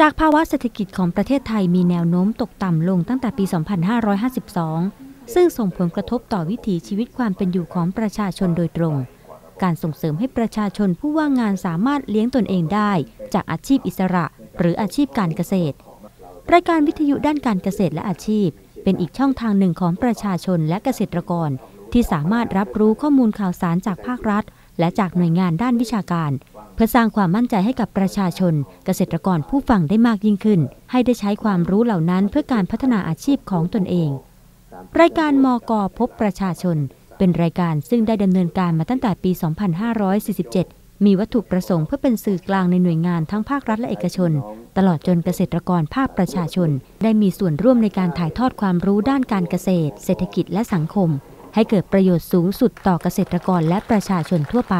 จากภาวะเศรษฐกิจของประเทศไทยมีแนวโน้มตกต่ำลงตั้งแต่ปี 2552 ซึ่งส่งผลกระทบต่อวิถีชีวิตความเป็นอยู่ของประชาชนโดยตรง การส่งเสริมให้ประชาชนผู้ว่างงานสามารถเลี้ยงตนเองได้ จากอาชีพอิสระ หรืออาชีพการเกษตร รายการวิทยุด้านการเกษตรและอาชีพ เป็นอีกช่องทางหนึ่งของประชาชนและเกษตรกร ที่สามารถรับรู้ข้อมูลข่าวสารจากภาครัฐ และจากหน่วยงานด้านวิชาการเเพื่อสร้างความมั่นใจให้กับประชาชน เกษตรกรผู้ฟังได้มากยิ่งขึ้น ให้ได้ใช้ความรู้เหล่านั้นเพื่อการพัฒนาอาชีพของตนเอง รายการมกพบประชาชน เป็นรายการซึ่งได้ดำเนินการมาตั้งแต่ปี 2547 มีวัตถุประสงค์เพื่อเป็นสื่อกลางในหน่วยงานทั้งภาครัฐและเอกชน ตลอดจนเกษตรกรภาคประชาชน ได้มีส่วนร่วมในการถ่ายทอดความรู้ด้านการเกษตร เศรษฐกิจและสังคม ให้เกิดประโยชน์สูงสุดต่อเกษตรกรและประชาชนทั่วไป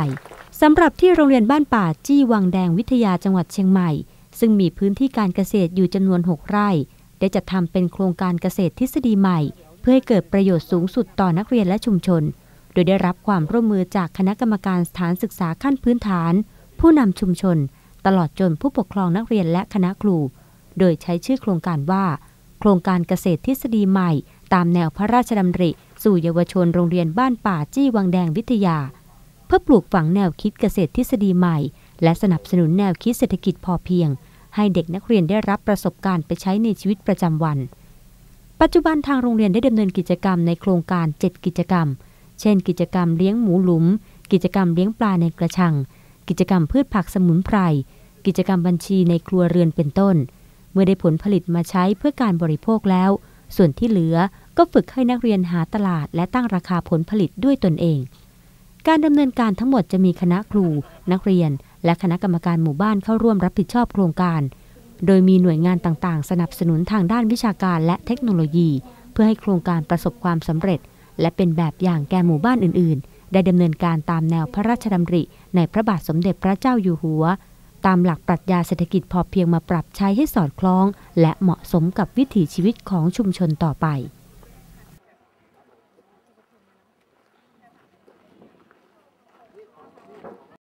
สำหรับที่โรงเรียนบ้านป่าจี้วังแดงวิทยาจังหวัดเชียงใหม่ ซึ่งมีพื้นที่การเกษตรอยู่จำนวน 6 ไร่ ได้จัดทำเป็นโครงการเกษตรทฤษฎีใหม่ เพื่อให้เกิดประโยชน์สูงสุดต่อนักเรียนและชุมชน โดยได้รับความร่วมมือจากคณะกรรมการสถานศึกษาขั้นพื้นฐาน ผู้นำชุมชน ตลอดจนผู้ปกครองนักเรียนและคณะครู โดยใช้ชื่อโครงการว่า โครงการเกษตรทฤษฎีใหม่ ตามแนวพระราชดำริ สู่เยาวชนโรงเรียนบ้านป่าจี้วังแดงวิทยา เพื่อปลูกฝังแนวคิดเกษตรทฤษฎีใหม่ และสนับสนุนแนวคิดเศรษฐกิจพอเพียง ให้เด็กนักเรียนได้รับประสบการณ์ไปใช้ในชีวิตประจำวัน ปัจจุบันทางโรงเรียนได้ดำเนินกิจกรรมในโครงการ 7 กิจกรรม เช่น กิจกรรมเลี้ยงหมูหลุม กิจกรรมเลี้ยงปลาในกระชัง กิจกรรมพืชผักสมุนไพร กิจกรรมบัญชีในครัวเรือนเป็นต้น เมื่อได้ผลผลิตมาใช้เพื่อการบริโภคแล้ว ส่วนที่เหลือก็ฝึกให้นักเรียนหาตลาดและตั้งราคาผลผลิตด้วยตนเอง การดำเนินการทั้งหมดจะมีคณะครู นักเรียน และคณะกรรมการหมู่บ้านเข้าร่วมรับผิดชอบโครงการ โดยมีหน่วยงานต่างๆ สนับสนุนทางด้านวิชาการและเทคโนโลยี เพื่อให้โครงการประสบความสำเร็จ และเป็นแบบอย่างแก่หมู่บ้านอื่น ๆ ได้ดำเนินการตามแนวพระราชดำริ ในพระบาทสมเด็จพระเจ้าอยู่หัว ตามหลักปรัชญาเศรษฐกิจพอเพียงมาปรับใช้ให้สอดคล้อง และเหมาะสมกับวิถีชีวิตของชุมชนต่อไป